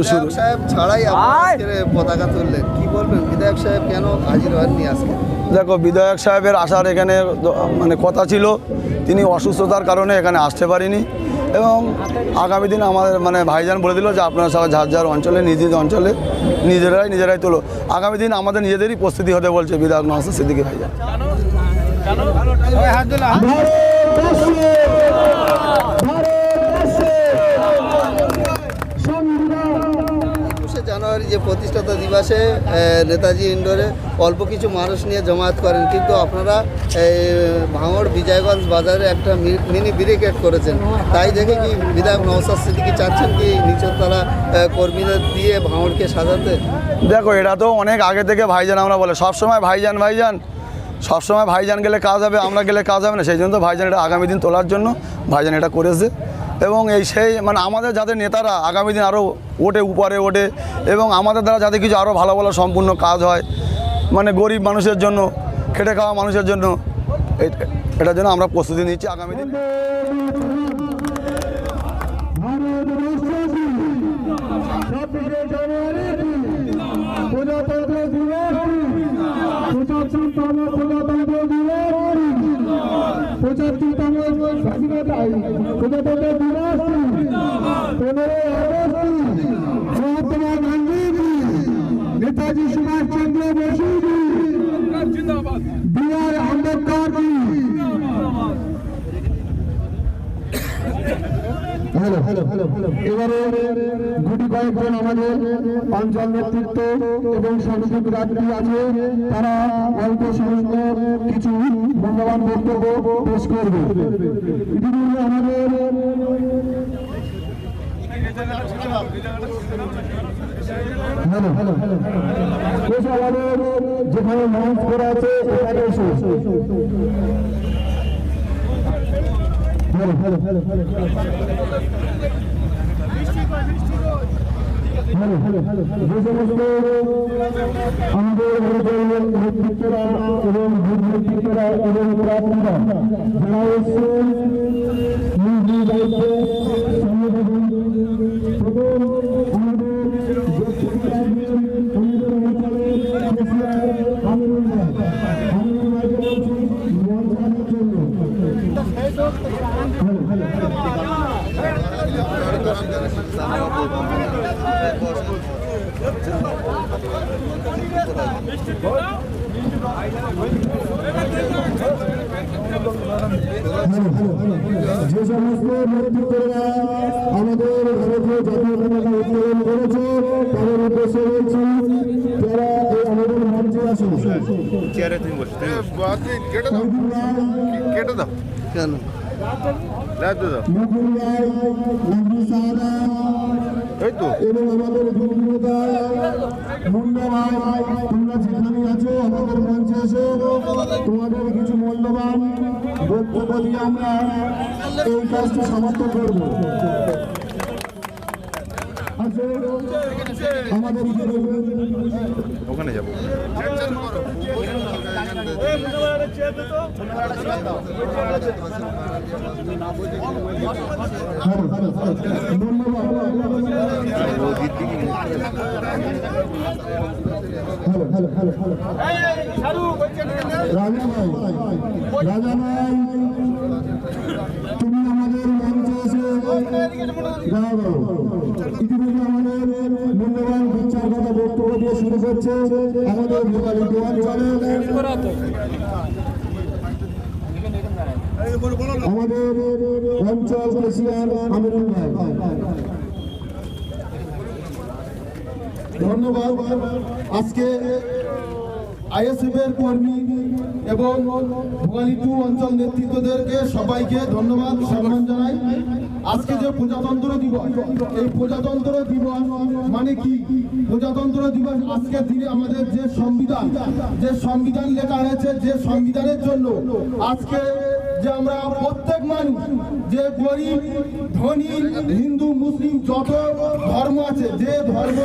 বিধায়ক সাহেব ছাড়াই পতাকা তুললেন। কি বলবেন? বিধায়ক সাহেব কেন হাজির হননি আজকে? দেখো বিধায়ক সাহেবের আসার এখানে মানে কথা ছিল তিনি অসুস্থতার কারণে এখানে আসতে পারিনি এবং আগামী দিন আমাদের মানে ভাইজান বলে দিল যে আপনারা সবাই যার যার অঞ্চলে নিজ নিজ অঞ্চলে নিজেরাই নিজেরাই তোলো। আগামী দিন আমাদের নিজেদেরই প্রস্তুতি হতে বলছে বিধায়ক নওয়াজ সিদ্দিকী ভাইজান। জানুয়ারি যে প্রতিষ্ঠাতা দিবসে নেতাজি ইন্ডোরে অল্প কিছু মানুষ নিয়ে জমায়েত করেন। কিন্তু আপনারা ভাঙড় বিজয়গঞ্জ বাজারে একটা মিনি ব্রিগেড করেছেন। তাই দেখে কি বিধায়ক নওসাদ সিদ্দিকি চাচ্ছেন কি নিচতলা কর্মীদের দিয়ে ভাঙড়কে সাজাতে? দেখো, এটা তো অনেক আগে থেকে ভাইজান আমরা বলে, সবসময় ভাইজান ভাইজান। সবসময় ভাইজান গেলে কাজ হবে, আমরা গেলে কাজ হবে না। সেই জন্য তো ভাইজান এটা আগামী দিন তোলার জন্য ভাইজান এটা করেছে। এবং এই সেই মানে আমাদের যাদের নেতারা আগামী দিন আরও ওঠে উপরে ওঠে এবং আমাদের দ্বারা যাতে কিছু আরও ভালো ভালো সম্পূর্ণ কাজ হয় মানে গরিব মানুষের জন্য, খেটে খাওয়া মানুষের জন্য এটার জন্য আমরা প্রস্তুতি নিচ্ছি আগামী দিন। পঁচাত্তরতম স্বাধীনতা প্রজাতন্ত্র দিবস পনেরোই August Mahatma Gandhi Netaji Subhash Chandra Bose B R Ambedkar এবারে আমাদের অঞ্চল নেতৃত্ব এবং সাংসদ রাত্রি আছে, তারা অল্প সংখ্যক কিছু মূল্যবান বক্তব্য পেশ করবে। আমাদের হ্যালো হ্যালো যেখানে মঞ্চ করা আছে এখানে হ্যালো হ্যালো হ্যালো। যে সমস্ত আমাদের ভারতের নেতৃত্বরা এবং বুথ নেতৃত্বরা এবং প্রার্থীরা যারা এসছেন নিজ নিজ দায়িত্বে সংগঠন প্রথম আমাদের ব্যক্তিগত আমাদের অঞ্চলের কেসিআর আমিনুল ভাই আমিনুল ভাইকে বলছি মঞ্চ আনার জন্য হ্যালো হ্যালো যে সমস্ত নেতৃত্বরা আমাদের ভারতীয় জাতীয় পতাকা উত্তোলন করেছে তাদের উদ্দেশ্যে বলছি যারা এই আমাদের মঞ্চে আসুন। চেয়ারে তুমি বসে কেটে দাও। কেটে দাও। কেন? রাখতে দাও। মুকুল রায় এবং আমাদের দুর্নীতা মুন্ডা ভাই তোমরা যেখানে আছো আমাদের মঞ্চে এসো। তোমাদের কিছু মূল্যবান বক্তব্য দিয়ে আমরা এই কাজটি সমাপ্ত করব। আমাদের ওখানে যাব। হ্যালো হ্যালো হ্যালো রাজা ভাই রাজা ভাই তুমি আমাদের মঞ্চে এসে দাঁড়াও ইতিমধ্যে আমাদের মূল্যবান বিচার কথা বক্তব্য দিয়ে শুরু করছে আমাদের আমাদের অঞ্চল ধন্যবাদ। আজকে আইএসএফ এর কর্মী এবং ভোগালী অঞ্চল নেতৃত্বদেরকে সবাইকে ধন্যবাদ, সম্মান জানাই। আজকে যে প্রজাতন্ত্র দিবস, এই প্রজাতন্ত্র দিবস মানে কি? প্রজাতন্ত্র দিবস আজকের দিনে আমাদের যে সংবিধান যে সংবিধান লেখা হয়েছে, যে সংবিধানের জন্য আজকে যে আমরা প্রত্যেক মানুষ, যে গরিব, ধনী, হিন্দু, মুসলিম, যত ধর্ম আছে, যে ধর্ম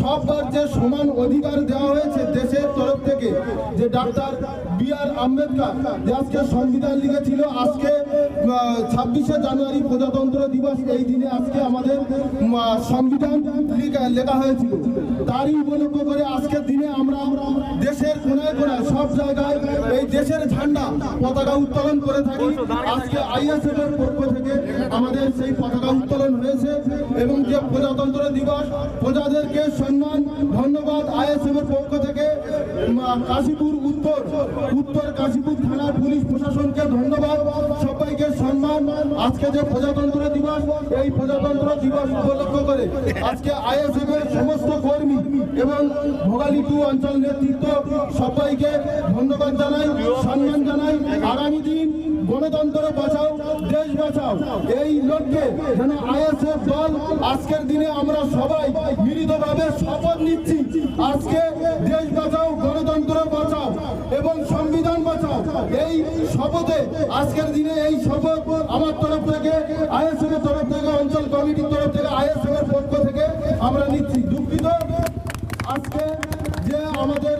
সবার যে সমান অধিকার দেওয়া হয়েছে দেশের তরফ থেকে, যে ডাক্তার বি আর আম্বেদকর, যে আজকে সংবিধান লিখেছিল, আজকে ছাব্বিশে জানুয়ারি প্রজাতন্ত্র দিবস, এই দিনে আজকে আমাদের সংবিধান লেখা হয়েছিল। তারই উপলক্ষ করে আজকের দিনে আমরা দেশের কোনায় কোনায়, সব জায়গায় এই দেশের ঝান্ডা পতাকা উত্তোলন করে থাকি, আজকে আইএসএফ এর পক্ষ থেকে আমাদের সেই পতাকা উত্তোলন হয়েছে এবং যে প্রজাতন্ত্র দিবস, প্রজাদেরকে সম্মান, ধন্যবাদ আইএসএফ এর পক্ষ থেকে কাশীপুর উত্তর উত্তর কাশীপুর থানার পুলিশ প্রশাসনকে ধন্যবাদ, সবাইকে সম্মান। আজকে যে প্রজাতন্ত্র দিবস, এই প্রজাতন্ত্র দিবস উপলক্ষ করে আজকে আইএসএফ এর সমস্ত কর্মী এবং ভোগালী অঞ্চল নেতৃত্ব সবাইকে ধন্যবাদ জানাই, সম্মান জানাই। আগামী দিন গণতন্ত্র বাঁচাও, দেশ বাঁচাও। এই লক্ষ্যে যেন আইএসএফ দল আজকের দিনে আমরা সবাই মিলিতভাবে শপথ নিচ্ছি। আজকে দেশ বাঁচাও গণতন্ত্র বাঁচাও এবং সংবিধান বাঁচাও। এই শপথে আজকের দিনে এই শপথ আমার তরফ থেকে আইএসএফ এর তরফ থেকে, অঞ্চল কমিটির তরফ থেকে আইএসএফ এর পক্ষ থেকে আমরা নিচ্ছি। দুঃখিত, আজকে যে আমাদের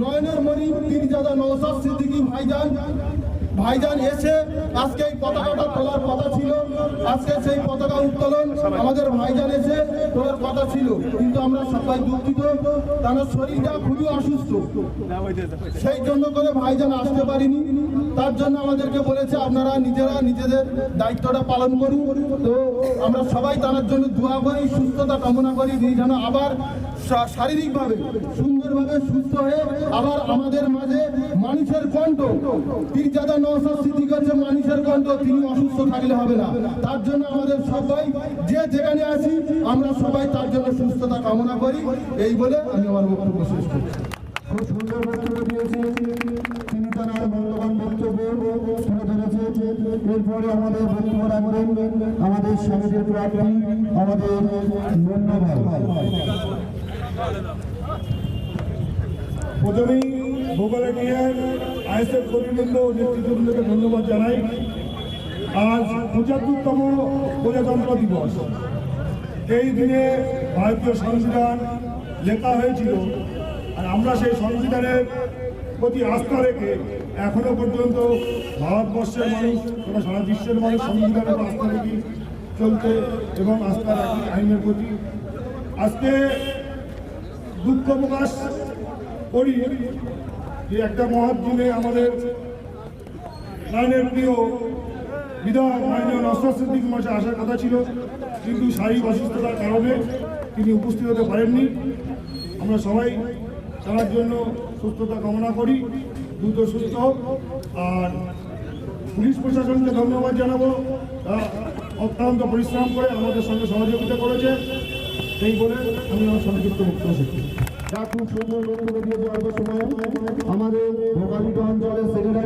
নয়নের মণি পীরজাদা নৌসাদ সিদ্দিকী ভাইজান ভাইজান এসে আজকে এই পতাকাটা তোলার কথা ছিল। আজকে সেই পতাকা উত্তোলন আমাদের ভাইজান এসে তোলার কথা ছিল। কিন্তু আমরা সবাই দুঃখিত, তার শরীরটা খুবই অসুস্থ। সেই জন্য করে ভাইজান আসতে পারিনি। তার জন্য আমাদেরকে বলেছে, আপনারা নিজেরা নিজেদের দায়িত্বটা পালন করুন। তো আমরা সবাই তার জন্য দোয়া করি, সুস্থতা কামনা করি। যেন আবার শারীরিকভাবে সুন্দরভাবে সুস্থ হয়ে আবার আমাদের মাঝে মানুষের কণ্ঠ। পীরজাদা নওসাদ সিদ্দিক হচ্ছে মানুষের কণ্ঠ, তিনি অসুস্থ থাকলে হবে না। তার জন্য আমাদের সবাই, যে যেখানে আছি, আমরা সবাই তার জন্য সুস্থতা কামনা করি। এই বলে আমি আমার বক্তব্য শেষ করছি। তিনি এরপরে আমাদের বক্তব্য আমাদের আমাদের ধন্যবাদ প্রথমেই ভূগোলে নিয়ে আইএসএফ কর্মীবৃন্দ ও নেতৃত্ববৃন্দকে ধন্যবাদ জানাই। আজ পঁচাত্তরতম প্রজাতন্ত্র দিবস। এই দিনে ভারতীয় সংবিধান লেখা হয়েছিল আর আমরা সেই সংবিধানের প্রতি আস্থা রেখে এখনও পর্যন্ত ভারতবর্ষের মানুষ তথা সারা বিশ্বের মানুষ সংবিধানের আস্থা রেখে চলতে এবং আস্থা রাখি আইনের প্রতি। আজকে দুঃখ প্রকাশ করি যে একটা মহৎ দিনে আমাদের লাইনের প্রিয় বিধায়ক মাননীয় নসর সিদ্দিক মাসে আসার কথা ছিল, কিন্তু শারীরিক অসুস্থতার কারণে তিনি উপস্থিত হতে পারেননি। আমরা সবাই তার জন্য সুস্থতা কামনা করি, দ্রুত সুস্থ হোক। আর পুলিশ প্রশাসনকে ধন্যবাদ জানাব অত্যন্ত পরিশ্রম করে আমাদের সঙ্গে সহযোগিতা করেছে। এই বলে আমি আমার সংক্ষিপ্ত বক্তব্য শিখি। যা খুব সুন্দর বক্তব্য দিয়ে অল্প সময় আমাদের অঞ্চলের সেক্রেটারি